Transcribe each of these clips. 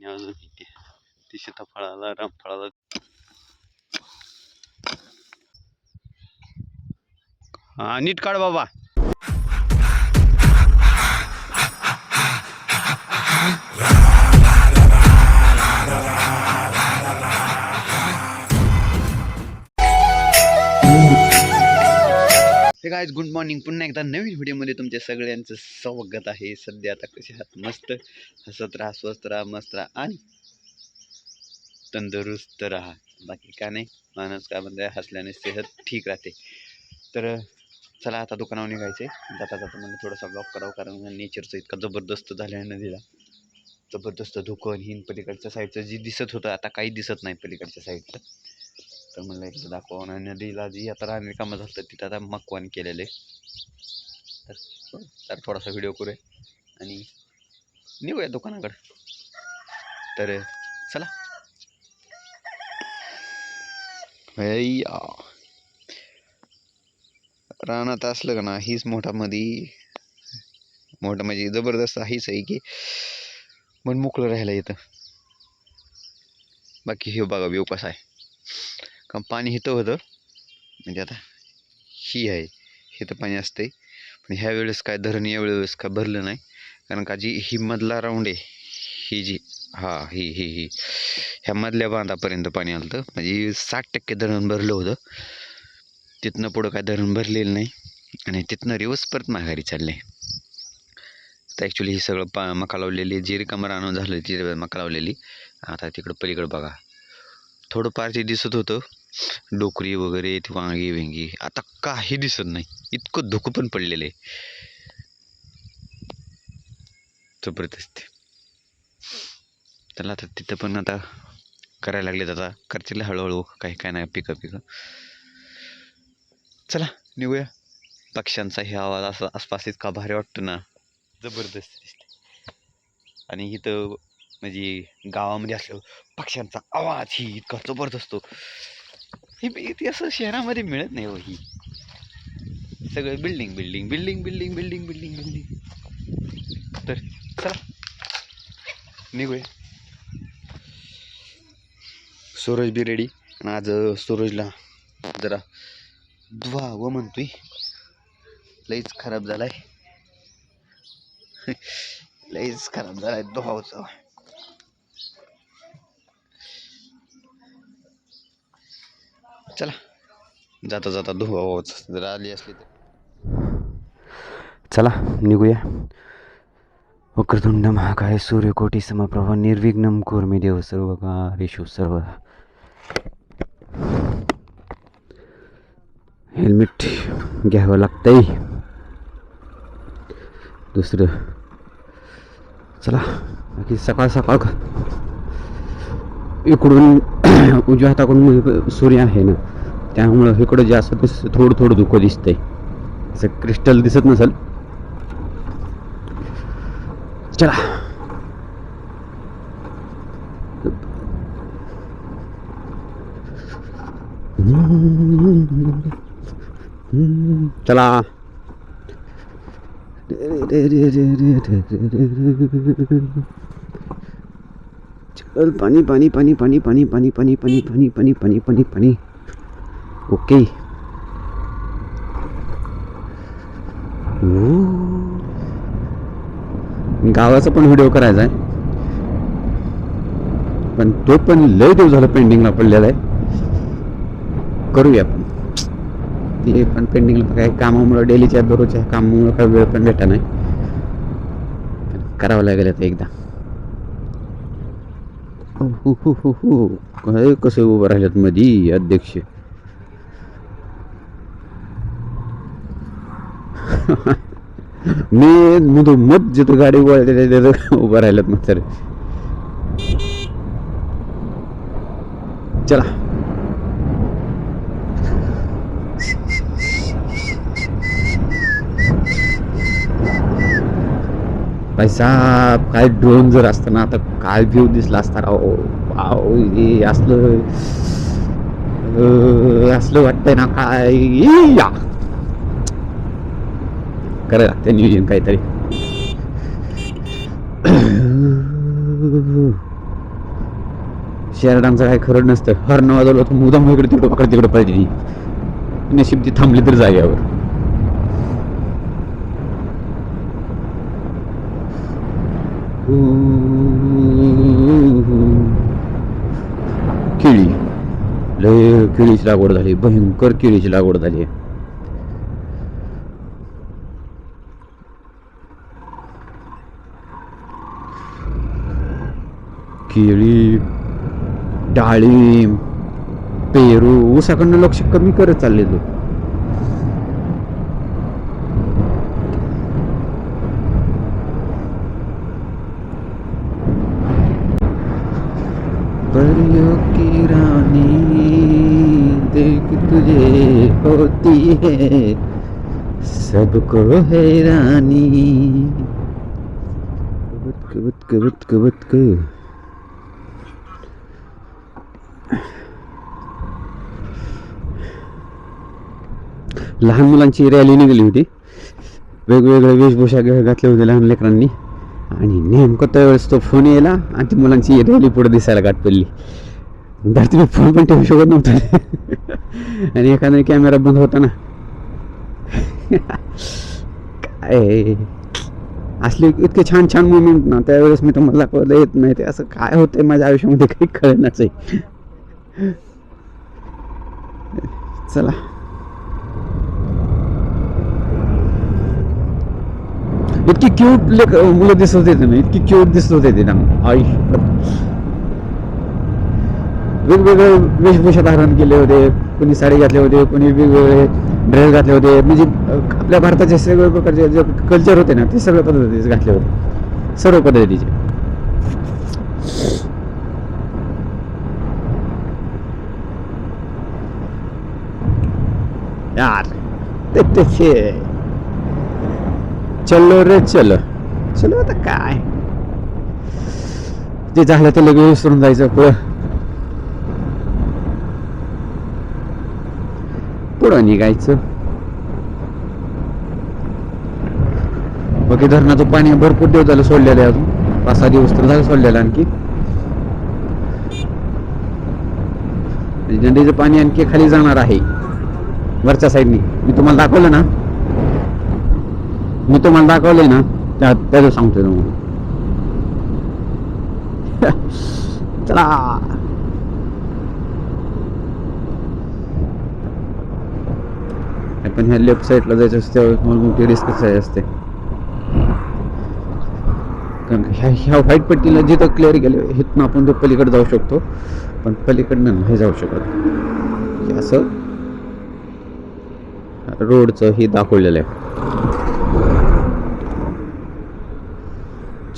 आणि अजून इथे ती सीताफळाला रामफळाला हा नीट काढ बाबा. हे गाईज गुड मॉर्निंग. पुन्हा एकदा नवीन व्हिडिओमध्ये तुमच्या सगळ्यांचं स्वागत आहे. सध्या आता कसे आहात? मस्त हसत राहा स्वस्त राहा मस्त राहा आणि तंदुरुस्त राहा. बाकी काय नाही माणूस काय म्हणते हसल्याने सेहत ठीक राहते. तर चला आता दुकानावर निघायचे जाता जाता मला थोडासा ब्लॉक करावं कारण नेचरचं इतकं जबरदस्त झाल्यानं दिला जबरदस्त धुकं हिन पलीकडच्या साईडचं जी दिसत होतं आता काही दिसत नाही पलीकडच्या साईडचं तर म्हणलं एकदा दाखवा आणि नदीला जी आता आम्ही कामं झालं तिथं आता मकवान केलेलं. आहे तर तर थोडासा व्हिडिओ करूया. आणि निघूया दुकानाकडं. तर चला. हैया. रानात असलं का ना हीच मोठा मधी मोठा म्हणजे जबरदस्त हीच आहे की मन मोकळं राहायला येतं. बाकी हे बघा व्यव कसा आहे. का पाणी हिथं होतं. म्हणजे आता ही आहे. हिथं पाणी असते पण ह्या वेळेस काय धरण या वेळेस काय भरलं नाही. कारण का जी ही मधला राऊंड आहे ही जी हा ही ही ही ह्या मधल्या बांधापर्यंत पाणी आलं होतं म्हणजे साठ टक्के धरण भरलं होतं. तिथनं पुढं काय धरण भरलेलं नाही. आणि तिथनं रिवर्स परत माघारी चालले. तर ॲक्च्युली ही सगळं पा मका लावलेली जी रिकामर आणून झालं ती मका लावलेली आता तिकडं पलीकडं बघा. थोडं फार दिसत होतं डोकरी वगैरे ती वांगी वेंगी आता काही दिसत नाही. इतकं धुकं पण पडलेलं आहे. जबरदस्त. त्याला आता तिथं पण आता करायला लागलेत आता. करतील हळूहळू. काही काय नाही पिकं पिकं. चला निघूया. पक्ष्यांचा हे आवाज असा आसपास इतका भारी वाटतो ना. जबरदस्त दिसते आणि इथं म्हणजे गावामध्ये असलं पक्ष्यांचा आवाज ही इतका जबरदस्त. असतो हे ते असं शहरामध्ये मिळत नाही हो ही. सगळं building building building building building building building तर चला. निघूया. सूरज बी रेडी आणि आज सूरजला जरा दुवा व म्हणतोय. लईच खराब झालाय. लईच खराब झालाय दुहावचा चला. जाता जाता धुवाच जर आली असली तर. चला निघूया. वक्रतुंड महाकाय सूर्यकोटी समप्रभा निर्विघ्नम कुर्मे देव सर्व कार्येषु सर्व हेल्मेट घ्यावं लागतंय. दुसरं. चला बाकी सकाळ सकाळ का इकडून उजव्या हाताकडून सूर्य आहे ना. त्यामुळं इकडं जास्त दिस थोडं थोडं धुकं दिसतंय असं क्रिस्टल दिसत नसेल चला चला चल पाणी पाणी पाणी पाणी पाणी पाणी पाणी पाणी पाणी पाणी पाणी पाणी पाणी ओके गावाचा पण व्हिडिओ करायचा आहे. पण तो पण लय दिवस झालं पेंडिंगला पडलेला आहे. करूया आपण. ते पण पेंडिंगला काय कामामुळं डेलीच्या दररोजच्या कामामुळं काही वेळ पण भेटा नाही. करावं लागेल आता एकदा. हो हो हो. हो, हो. कसं उभं राहिलेत मधी अध्यक्ष? मी मधू मत जिथं गाडी वळते तिथं उभं राहिलेत मग चला. साहेब काय ड्रोन जर असतं ना आता काय व्ह्यू दिसला असता राव? वाव, हे असलं असलं वाटतंय ना काय? या! करायला लागतं नियोजन काहीतरी. शेरडांचं काय खरं नसतं. हरण वाजवलं तर मुदाम इकडे तिकडे पकड तिकडे पाहिजे. नशीब ती थांबली तर जाग्यावर केळी. लय केळीची लागवड झाली. भयंकर केळीची लागवड झाली. केळी डाळिंब पेरू ऊसाकडनं लक्ष कमी करत चालले लोक की रानी देख तुझे होती है। सबको हैरानी कबत कबत कबत कबत क लहान मुलांची रॅली निघाली होती. वेगवेगळ्या वेशभूषा घ- घातल्या होत्या लहान लेकरांनी. आणि नेमकं त्यावेळेस तो फोन यायला आणि ती मुलांची रॅली पुढे दिसायला गाठ पडली. धरती मी फोन पण ठेवू शकत नव्हता. आणि एखादा कॅमेरा बंद होता ना काय? असले इतके छान छान मुमेंट ना त्यावेळेस मी तुम्हाला दाखवलं येत नाही. ते असं काय होतंय माझ्या आयुष्यामध्ये काही कळण्याच आहे. चला. इतकी क्यूट लेख मुलं दिसत होते ना इतकी क्यूट दिसत होते ते ना आई. वेगवेगळे वेशभूषा धारण केले होते कोणी साडी घातले होते कोणी वेगवेगळे ड्रेस घातले होते. म्हणजे आपल्या भारताचे सगळे प्रकारचे जे कल्चर होते ना ते सगळ्या पद्धतीचे घातले होते. सर्व पद्धतीचे. यार ते ते चलो रे चलो. चलो आता काय? जे झालं ते लगेच विसरून जायचं पुढं. पुढं निघायचं. बाकी धरणाचं पाणी भरपूर दिवस झालं सोडलेलं आहे अजून. पाच सहा दिवस तर झालं सोडलेलं आणखी. नदीचं पाणी आणखी खाली जाणार आहे. वरच्या साईडनी मी तुम्हाला दाखवलं ना? मी तुम्हाला दाखवलंय ना त्या त्याचं सांगतोय तुम्हाला. चला. पण ह्या लेफ्ट साईडला जायचं असते त्यावेळेस मला मोठी रिस्क असते. कारण ह्या ह्या व्हाईट पट्टीला जिथं क्लिअर गेले हिथनं आपण तो पलीकडे जाऊ शकतो पण पलीकडनं नाही जाऊ शकत. असं. रोडचं हे दाखवलेलं आहे.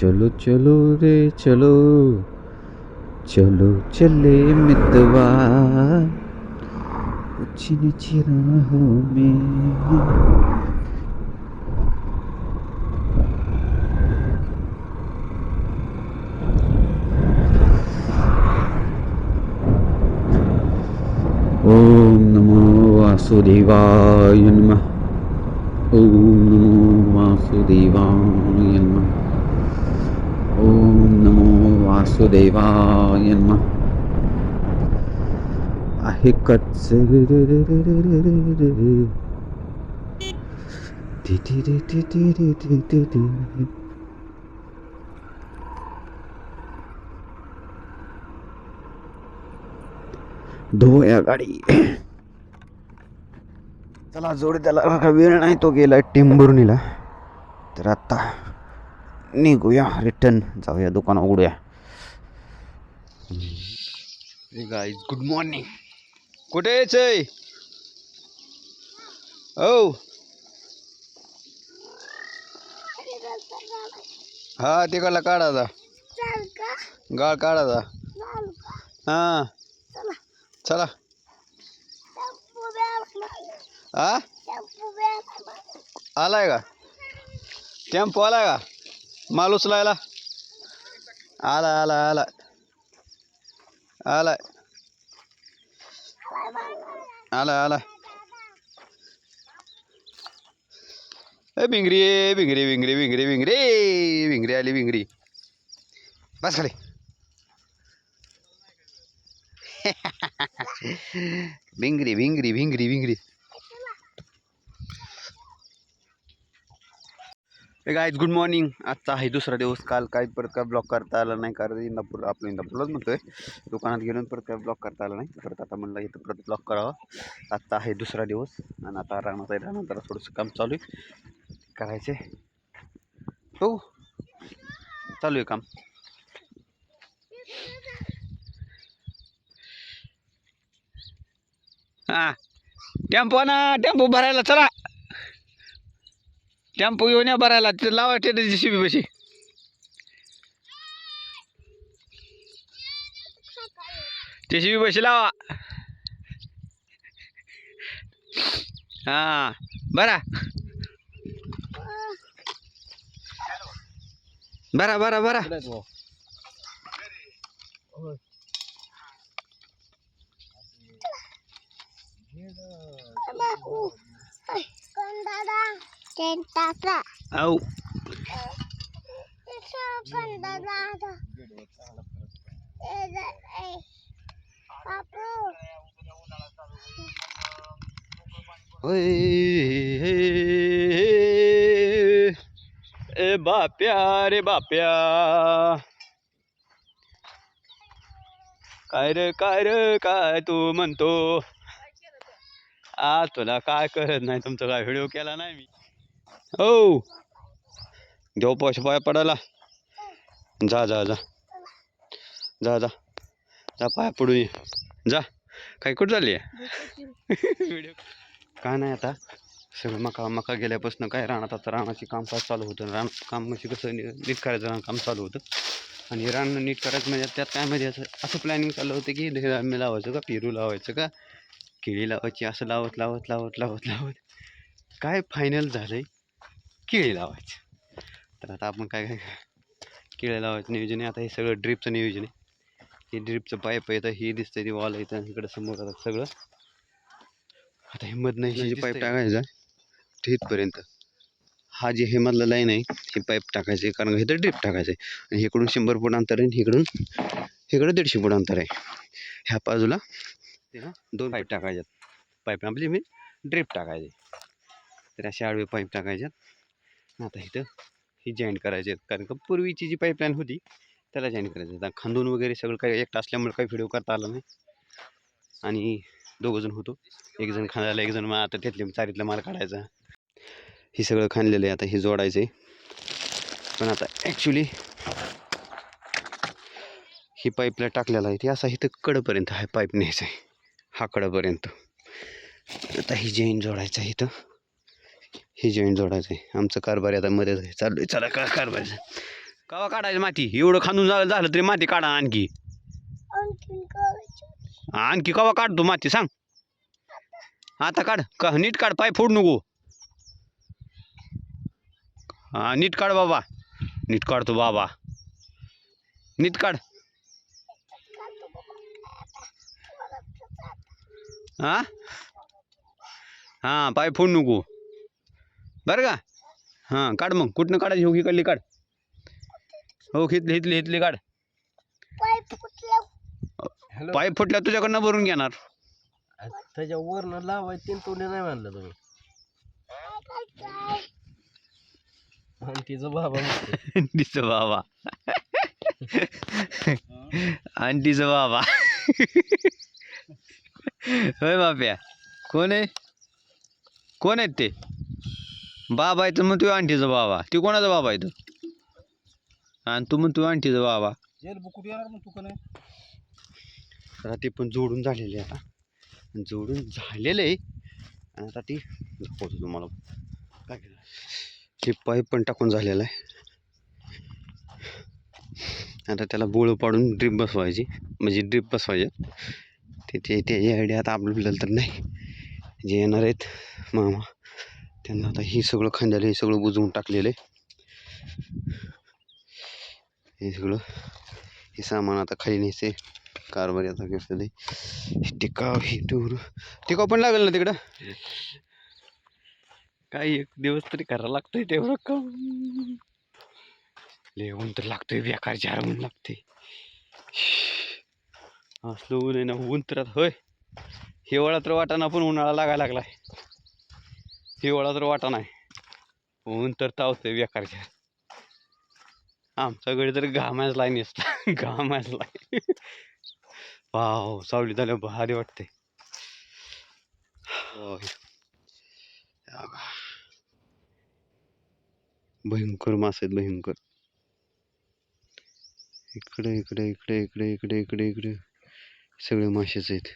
चलो चलो रे चलो। चलो चले मितवा। चिन चिराहों में। ओम नमो वासुदेवाय नमः। ओम नमो वासुदेवाय नमः। ओम नमो वासुदेवाय नमः। आहे कच्च धुया गाडी चला जोडी त्याला वेळ नाही तो गेला टिंबुर्णीला तर आता निघूया. रिटर्न जाऊया दुकान उघडूया. गाईज गुड मॉर्निंग कुठे यायचंय औ हो. हा. तिकडला जा गाळ काढायचा हा. चला. हा आलाय का? टेम्पो आलाय का? माल उचलायला आला आला आला आलाय आला आला ए भिंगरी भिंगरी भिंगरी भिंगरी भिंगरी भिंगरी आली भिंगरी बस खाली भिंगरी भिंगरी भिंगरी भिंगरी गायज गुड मॉर्निंग आजचा आहे दुसरा दिवस. काल काय परत काय ब्लॉक करता आला नाही. कारण इंदापूर आपलं इंदापूरलाच म्हणतोय. दुकानात गेलो परत काय ब्लॉक करता आला नाही. परत आता म्हणलं इथं परत ब्लॉक करावा. आत्ता आहे दुसरा दिवस. आणि आता राहणार आहे. राहणार जरा थोडंसं काम चालू आहे. करायचे हो. चालू आहे काम. हां. टेम्पो ना. टेम्पो भरायला चला. टेम्पो येऊन या भरायला ते लावा टेटची शिबी बशी. ते शिबी बशी लावा. हां बरा. बरा बरा बरा. Trên औ Papu. ए बाप्या रे बाप्या काय रे काय रे काय तू म्हणतो आ तुला काय करत नाही तुमचा काय व्हिडिओ केला नाही मी हो. देव पैसे पाय पडायला. जा जा जा. जा जा. जा पाय पडून ये. जा. काय कुठं झाली व्हिडिओ काय नाही आता. सगळं मका मका गेल्यापासून काय रानात आता रानाची कामकाज चालू होतं. रान काम म्हणजे कसं नी- नीट करायचं रान काम चालू होतं. आणि रान नीट करायचं म्हणजे त्यात काय म्हणजे असं असं प्लॅनिंग चालू होतं की धान्य लावायचं का पेरू लावायचं का केळी लावायची असं लावत लावत लावत लावत लावत. काय फायनल झालं आहे केळी लावायचं. तर आता आपण काय काय केळी लावायचं नियोजन आहे. आता हे सगळं ड्रिपचं नियोजन आहे. हे ड्रिपचं पाईप येतं हे दिसतंय ते वॉल येतं इकडं समोर आता सगळं. आता हे मधनं हे जे पाईप टाकायचा ते इथपर्यंत. हा जे हे मधलं लाईन आहे हे पाईप टाकायचे कारण हे तर ड्रिप टाकायचं आहे. आणि इकडून शंभर फूट अंतर आहे आणि इकडून इकडं दीडशे फूट अंतर आहे. ह्या बाजूला दोन पाईप टाकायच्यात. पाईप आपली मी ड्रिप टाकायचे. तर असे आडवे पाईप टाकायच्यात. आता इथं ही जॉईंट करायचे आहेत. कारण का पूर्वीची जी पाईपलाईन होती त्याला जॉईन करायचं आता खांदून वगैरे सगळं काही एकटा असल्यामुळे काही व्हिडिओ करता आला नाही. आणि दोघंजण होतो. एक जण खांदायला एकजण मग आता त्यातले चारीतला माल काढायचा. हे सगळं खाणलेलं आहे. आता हे जोडायचं आहे पण आता ॲक्च्युली ही पाईपला टाकलेला आहे. ती असा इथं कडपर्यंत हा पाईप न्यायचा आहे हा कडपर्यंत. आता ही जैन जोडायचं आहे इथं. ही जॉईन जोडायचं आहे आमचं कारभार आता मध्ये चालू आहे चला का कारभार. कवा काढायचं माती? एवढं खांदून झालं झालं तरी माती काढा आणखी. आणखी कवा काढतो माती सांग. आता काढ. का नीट काढ पाय फोड नको. हा नीट काढ बाबा. नीट काढतो बाबा. नीट काढ. हा? हां पाय फोड नको. बरं का? हां काढ मग. कुठनं काढायची हो इकडली काढ. हो हितली हितली हितली काढ. पाय फुटल्या तुझ्याकडनं भरून घेणार. त्याच्या वरनं लावायचं तीन तोंडे नाही म्हणलं तुम्ही. आणि तिचं बाबा. आंटीचं बाबा. आंटीचं बाबा. होय बाप्या. कोण आहे? कोण आहेत ते? बाबा आहे तर मग तू आंटीचा बाबा. ती कोणाचा बाबा आहे तू आणि तू म्हणतो आंटीचा बाबा. आता ते पण जोडून झालेले आहे आता. जोडून झालेलं आहे. आणि आता ती दाखवतो तुम्हाला. काय केलं? हे पाईप पण टाकून झालेलं आहे. आता त्याला बोळं पाडून ड्रीप बसवायची. म्हणजे ड्रीप बसवायचे. ते ते त्याची आयडिया आता आपल्याला तर नाही. जे येणार आहेत मामा. त्यांना आता हे सगळं खांद्याला हे सगळं बुजवून टाकलेलं आहे. हे सगळं हे सामान आता खाली न्यायचे कारभारी आता घेतलेलं आहे. टिकाव हे टूर टिकाव पण लागेल ना तिकडं? काही एक दिवस तरी करायला लागतंय तेवढं काम. लेवून तर लागतोय बेकार चार म्हणून लागते असलं ऊन आहे ना ऊन तर आता होय. हिवाळा तर वाटाणा पण उन्हाळा लागायला लागलाय. हिवाळा तर वाटा नाही. ऊन तर तावते बेकारच्या. आमच्याकडे तर घामायच लाईन नसतं. घामायच लाईन वाव सावली झाल्या भारी वाटते भयंकर मासे आहेत भयंकर. इकडे इकडे इकडे इकडे इकडे इकडे इकडे. सगळे मासेच आहेत.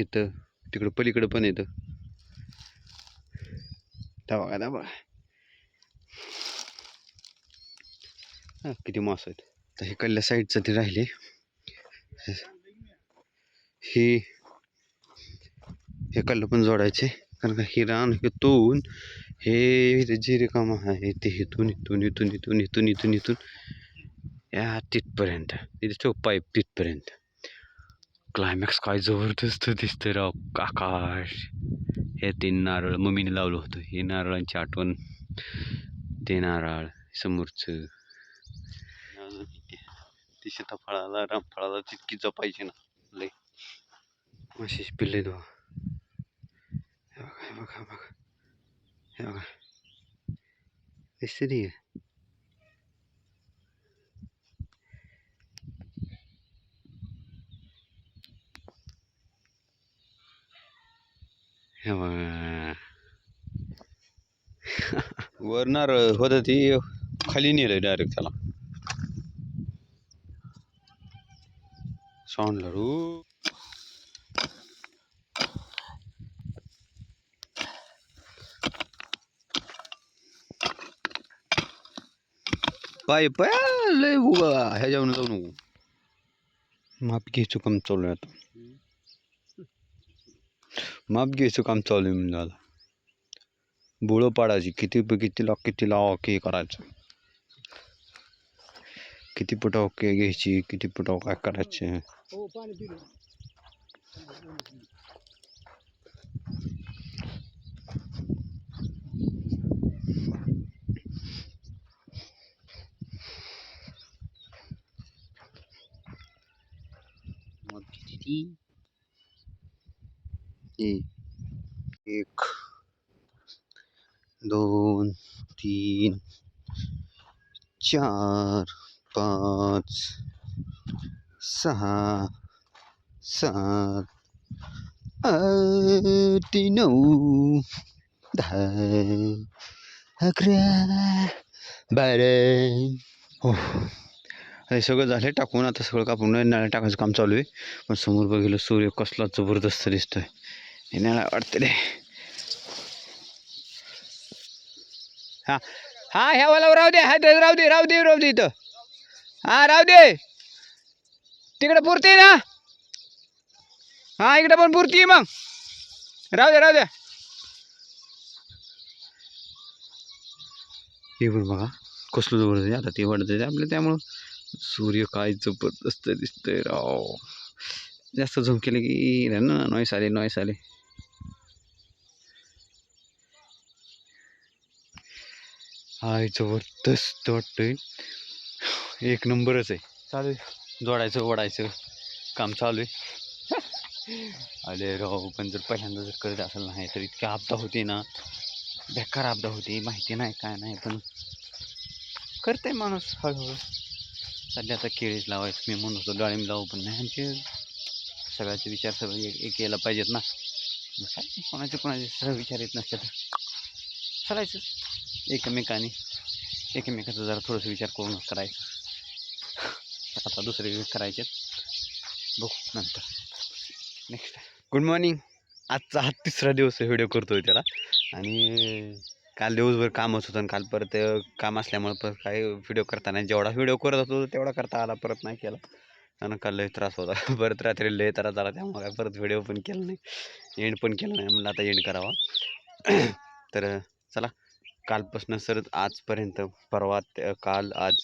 इथं तिकडं पलीकडं पण येतं बघा दा बघा हा, किती मास आहेत? तर हे कल्ल्या साईडचं ते राहिले. हे हे कल्लं पण जोडायचे. कारण का हे रान हे हे जे रिकाम आहे ते इथून इथून इथून इथून इथून इथून इथून. या तिथपर्यंत. तिथे तो पाईप तिथपर्यंत. क्लायमॅक्स काय जबरदस्त दिसतंय राव आकाश. हे तीन नारळ मम्मीने लावलं होतं. हे नारळांची आठवण ते नारळ समोरचं. अजून ते सीताफळाला रामफळाला तितकी जपायची ना लय. अशीच पिल्ले दो हे बघा हे बघा हे बघा. हे बघा. दिसते ती वर नारळ होतं ती खाली नेलं डायरेक्ट त्याला साऊंड लाडू पाय पाय लय उगा ह्याच्यावर जाऊ नको माप घ्यायचं काम चालू आहे आता माप घ्यायचं काम चालू आहे म्हणजे आता बुळं पाडायची किती किती लाव किती लाव ओके करायचं? किती फुट ओके घ्यायची किती फुट काय करायचे? हो पाणी पिलं ए- एक. दोन तीन चार पाच सहा सात आठ नऊ दहा अकरा बारा. हो. हे सगळं झालं टाकून. आता सगळं कापून नाळ्या टाकायचं काम चालू आहे. पण समोर बघितलं सूर्य कसला जबरदस्त दिसतोय. हे वाटतं रे. हां. हां ह्या वाला राहू दे हा राहू दे राहू दे राहू दे इथं. हां राहू दे. तिकडे पुरते आहे ना? हां इकडे पण पुरती आहे मग. राहू दे राहू दे. हे पण बघा कसलं जवळ आहे. आता ते वाढत आहे आपलं त्यामुळं सूर्य काय जबरदस्त दिसतंय राव. जास्त झोम केलं की ना नॉईस आले नॉईस आले. हाय जबरदस्त वाटतंय. एक नंबरच आहे. चालू आहे जोडायचं ओढायचं काम चालू आहे. अरे राव पण जर पहिल्यांदा जर करत असेल नाही तर इतकी आपदा होती ना. बेकार आपदा होती माहिती नाही काय नाही पण करते माणूस हळूहळू. सध्या आता केळीच लावायचं मी म्हणत होतो डाळिंब लावू पण नाही आमचे सगळ्याचे विचार सगळे एक एक यायला पाहिजेत ना. काय कोणाचे कोणाचे सगळे विचार येत नसते तर चालायचं. एकमेकाने एकमेकाचा जरा थोडंसं विचार करून करायचं. आता दुसरे करायचे बघू नंतर. नेक्स्ट गुड मॉर्निंग आजचा हा तिसरा दिवस व्हिडिओ करतोय त्याला. आणि काल दिवसभर कामच होतं आणि काल परत काम असल्यामुळे परत काय व्हिडिओ करताना जेवढा व्हिडिओ करत होतो तेवढा करता आला परत नाही केला. आणि काल लय त्रास होता. परत रात्री लय त्रास झाला त्यामुळे काय परत व्हिडिओ पण केला नाही. एंड पण केला नाही. म्हणलं आता एंड करावा. तर चला. कालपासून सरत आजपर्यंत परवा काल आज.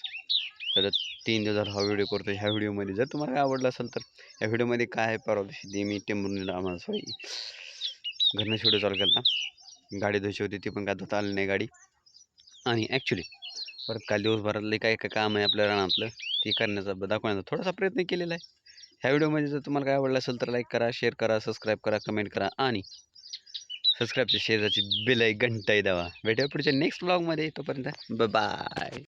तर तीन दिवस झाला हा व्हिडिओ करतो ह्या व्हिडिओमध्ये जर तुम्हाला काय आवडला असेल तर या व्हिडिओमध्ये काय आहे परवा दिवशी? ते मी टेंबूरला आम्हाला सॉरी घरनं व्हिडिओ चालू केला गाडी धुशी होती ती पण काय धुता आली नाही गाडी. आणि ॲक्च्युली परत काल दिवसभरातले काय काय काम आहे आपल्या रानातलं ते करण्याचा दाखवण्याचा थोडासा प्रयत्न केलेला आहे. ह्या व्हिडिओमध्ये जर तुम्हाला काय आवडलं असेल तर लाईक करा शेअर करा सबस्क्राईब करा कमेंट करा आणि सबस्क्राईबच्या शेजारची बेल आहे घंटाही दावा भेटूया पुढच्या नेक्स्ट ब्लॉगमध्ये तोपर्यंत बाय